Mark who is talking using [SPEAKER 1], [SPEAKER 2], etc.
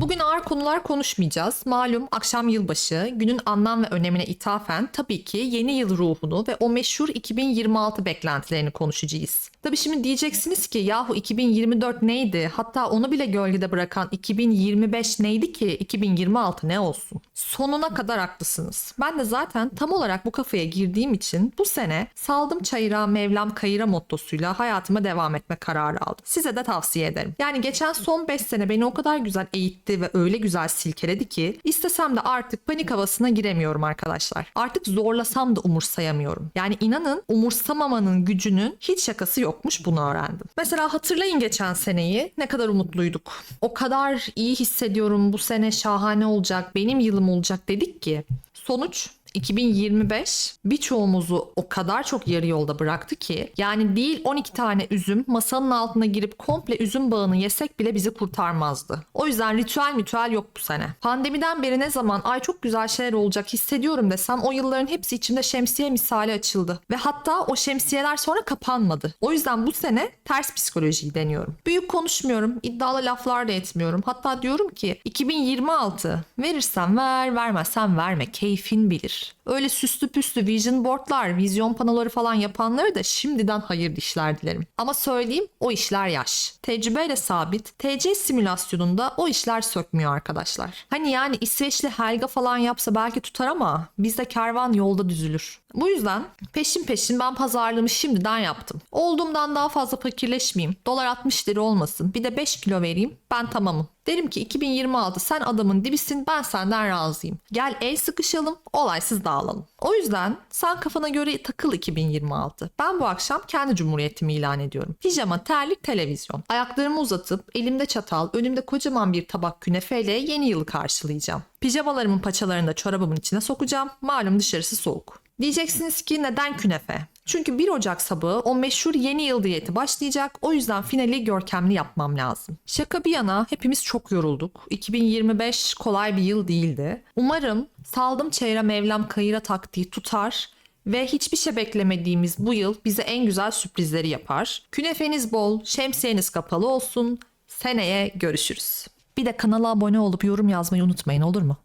[SPEAKER 1] Bugün ağır konular konuşmayacağız. Malum akşam yılbaşı, günün anlam ve önemine ithafen tabii ki yeni yıl ruhunu ve o meşhur 2026 beklentilerini konuşacağız. Tabii şimdi diyeceksiniz ki yahu 2024 neydi? Hatta onu bile gölgede bırakan 2025 neydi ki 2026 ne olsun? Sonuna kadar haklısınız. Ben de zaten tam olarak bu kafaya girdiğim için bu sene saldım çayıra mevlam kayıra mottosuyla hayatıma devam etme kararı aldım. Size de tavsiye ederim. Yani geçen son 5 sene beni o kadar güzel eğitti ve öyle güzel silkeledi ki istesem de artık panik havasına giremiyorum arkadaşlar. Artık zorlasam da umursayamıyorum. Yani inanın umursamamanın gücünün hiç şakası yokmuş bunu öğrendim. Mesela hatırlayın geçen seneyi ne kadar umutluyduk. O kadar iyi hissediyorum bu sene şahane olacak benim yılım olacak dedik ki sonuç 2025 birçoğumuzu o kadar çok yarı yolda bıraktı ki yani değil 12 tane üzüm masanın altına girip komple üzüm bağını yesek bile bizi kurtarmazdı. O yüzden ritüel mitüel yok bu sene. Pandemiden beri ne zaman ay çok güzel şeyler olacak hissediyorum desem o yılların hepsi içimde şemsiye misali açıldı. Ve hatta o şemsiyeler sonra kapanmadı. O yüzden bu sene ters psikolojiyi deniyorum. Büyük konuşmuyorum, iddialı laflar da etmiyorum. Hatta diyorum ki 2026 verirsen ver, vermezsen verme. Keyfin bilir. Öyle süslü püslü vision boardlar, vizyon panoları falan yapanları da şimdiden hayırlı işler dilerim. Ama söyleyeyim o işler yaş. Tecrübeyle sabit, TC simülasyonunda o işler sökmüyor arkadaşlar. Hani yani İsveçli Helga falan yapsa belki tutar ama bizde kervan yolda düzülür. Bu yüzden peşin peşin ben pazarlığımı şimdiden yaptım. Olduğumdan daha fazla fakirleşmeyeyim. Dolar 60 lira olmasın. Bir de 5 kilo vereyim. Ben tamamım. Derim ki 2026 sen adamın dibisin ben senden razıyım. Gel el sıkışalım olaysız dağılalım. O yüzden sen kafana göre takıl 2026. Ben bu akşam kendi cumhuriyetimi ilan ediyorum. Pijama, terlik, televizyon. Ayaklarımı uzatıp elimde çatal, önümde kocaman bir tabak künefeyle yeni yılı karşılayacağım. Pijamalarımın paçalarını da çorabımın içine sokacağım. Malum dışarısı soğuk. Diyeceksiniz ki neden künefe? Çünkü 1 Ocak sabahı o meşhur yeni yıl diyeti başlayacak. O yüzden finali görkemli yapmam lazım. Şaka bir yana hepimiz çok yorulduk. 2025 kolay bir yıl değildi. Umarım saldım çeyre mevlam kayıra taktiği tutar ve hiçbir şey beklemediğimiz bu yıl bize en güzel sürprizleri yapar. Künefeniz bol, şemsiyeniz kapalı olsun. Seneye görüşürüz. Bir de kanala abone olup yorum yazmayı unutmayın olur mu?